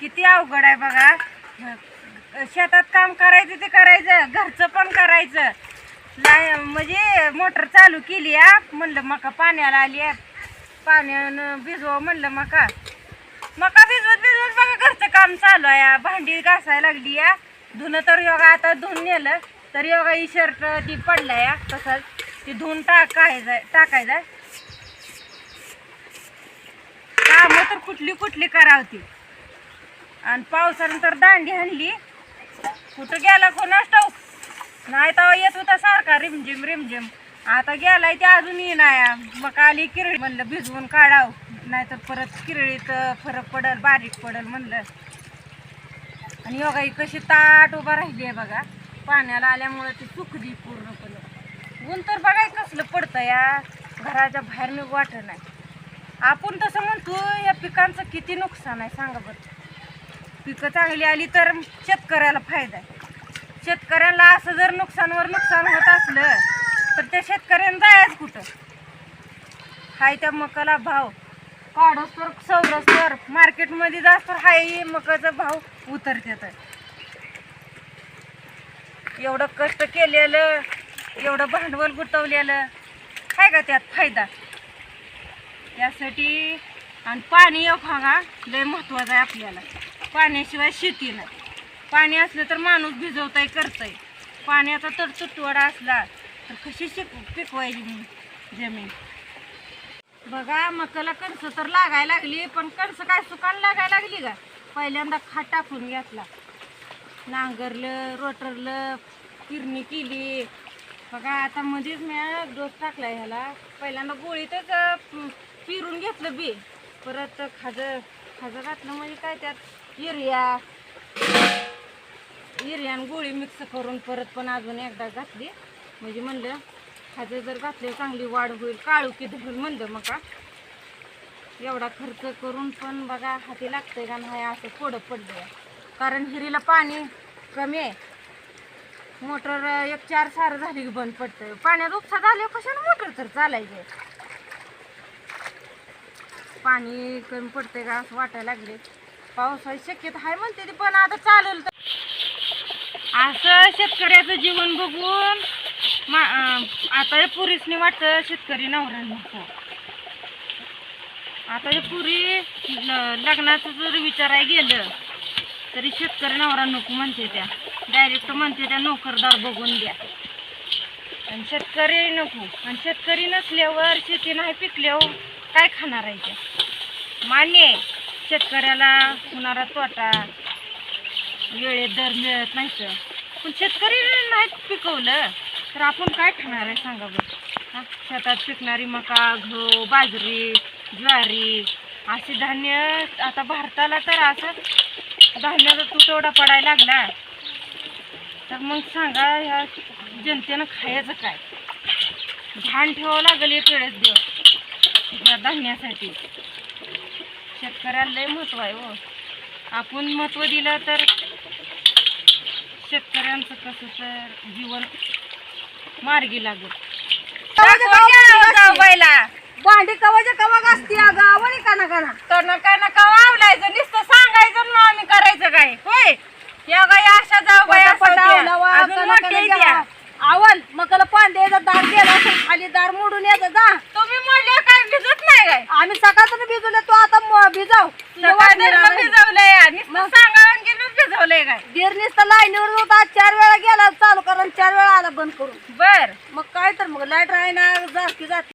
किती अवघड आहे बघा. शेतात काम करायचं ते करायचं घरचं पण करायचं. नाही म्हणजे मोटर चालू केली या म्हणलं मका पाण्याला आली आहे पाण्यानं भिजव म्हणलं मका. मका भिजवत भिजवत बघा घरचं काम चालू आहे भांडी घासायला लागली या धुणं तर योगा आता धुवून नेलं तर योगा ही शर्ट ती पडला या तसंच ती धुवून टाकायचं टाकायचं कामं तर कुठली कुठली करावती आणि पावसानं तर दांडी आणली कुठं गेला कोणास ठाऊक हो. नाही तर येत होता सारखा रिमझिम रिमझिम. आता गेलाय ते अजून नाही मग आली किरळी म्हणलं भिजवून काढाव. नाहीतर परत किरळीत फरक पडल बारीक पडल म्हणलं. आणि योगा ही कशी ताट उभा राहिली आहे बघा. पाण्याला आल्यामुळं ती सुकली पूर्णपणे. ऊन तर बघाय कसलं पडतं या. घराच्या बाहेर निघ वाटत नाही. आपण तसं म्हणतो या पिकांचं किती नुकसान आहे सांगा बरं. पिकं चांगली आली तर शेतकऱ्याला फायदा आहे. शेतकऱ्यांना असं जर नुकसानवर नुकसान होत असलं तर त्या शेतकऱ्यानं जायचं कुठं? हाय त्या मकाला भाव. काढोस्तर तर मार्केटमध्ये जास्त हाय मकाचा भाव उतरतात एवढं कष्ट केलेलं एवढं भांडवल गुंतवलेलं आहे का त्यात फायदा? यासाठी आणि पाणी एक लय महत्वाचं आहे आपल्याला. पाण्याशिवाय शेती नाही. पाणी असलं तर माणूस भिजवताय करताय. पाण्याचा तर तुटवडा असला तर कशी शिक पिकवायची जमीन? बघा मकाला कणसं तर लागायला लागली पण कणसं काय सुकायला लागायला लागली का? पहिल्यांदा खाट टाकून घेतला. नांगरलं रोटरलं किरणी केली. बघा आता मध्येच मी डोस टाकला ह्याला. पहिल्यांदा गोळीतच पिरून घेतलं बी. परत खाजं खाजं घातलं म्हणजे काय त्यात? युरिया युरिया आणि गोळी मिक्स करून परत पण अजून एकदा घातली. म्हणजे म्हणलं खाजं जर घातले चांगली वाढ होईल. काळू की धरून म्हणलं मग का? एवढा खर्च करून पण बघा हाती लागतंय का नाही असं थोडं पडलं कारण हिरीला पाणी कमी आहे. मोटर एक चार सार झाली की बंद पडतं पाण्यात उपसा झाले कशाने मोटर तर चालायचे? पाणी कमी पडतंय का असं वाटायला लागले पावसाची शक्यता आहे म्हणते पण आता चालेल तर. असं शेतकऱ्याचं जीवन बघून मा आता हे पुरीसनी वाटतं शेतकरी नवरा नको. आता हे पुरी लग्नाचं जर विचाराय गेलं तरी शेतकरी नवरा नको म्हणते त्या. डायरेक्ट म्हणते त्या नोकरदार बघून द्या. आणि शेतकरी नको. आणि शेतकरी नसल्यावर शेती नाही पिकल्यावर काय खाणार आहे त्या? मान्य आहे. शेतकऱ्याला होणारा तोटा वेळेत दर मिळत नाही पण शेतकरी नाही पिकवलं तर आपण काय खाणार आहे सांगा बरं? शेतात पिकणारी मका गहू बाजरी ज्वारी असे धान्य आता भारताला तर असं धान्याचा तुटवडा पडायला लागला. तर मग सांगा ह्या जनतेनं खायचं काय? घाण ठेवावं लागेल एक वेळेस देव ह्या धान्यासाठी. शेतकऱ्याला लय महत्त्व आहे हो. आपण महत्त्व दिलं तर शेतकऱ्यांचं कसं तर जीवन मार्गी बायला. भांडी कवाच्या कवा घासती अगं आवडी का ना काना तर नका नका वावलायचं नुसतं सांगायचं ना आम्ही करायचं काय? होय? या गाय अशा जाऊ त्या. आवल मकाला पांडे दार गेला खाली दार मोडून येतं जा तुम्ही म्हणले काय नाही काय? आम्ही सकाळचं भिजवले तो आता म- भिजाव. मग नाही. भिजवलंय नुसतं सांगावं की मी भिजवलंय काय? गिरणीस तर लाईनीवर होता चार वेळा गेला चालू करून चार वेळा आला बंद करून. बर. मग काय तर मग लाइट राहीना जास्ती जाते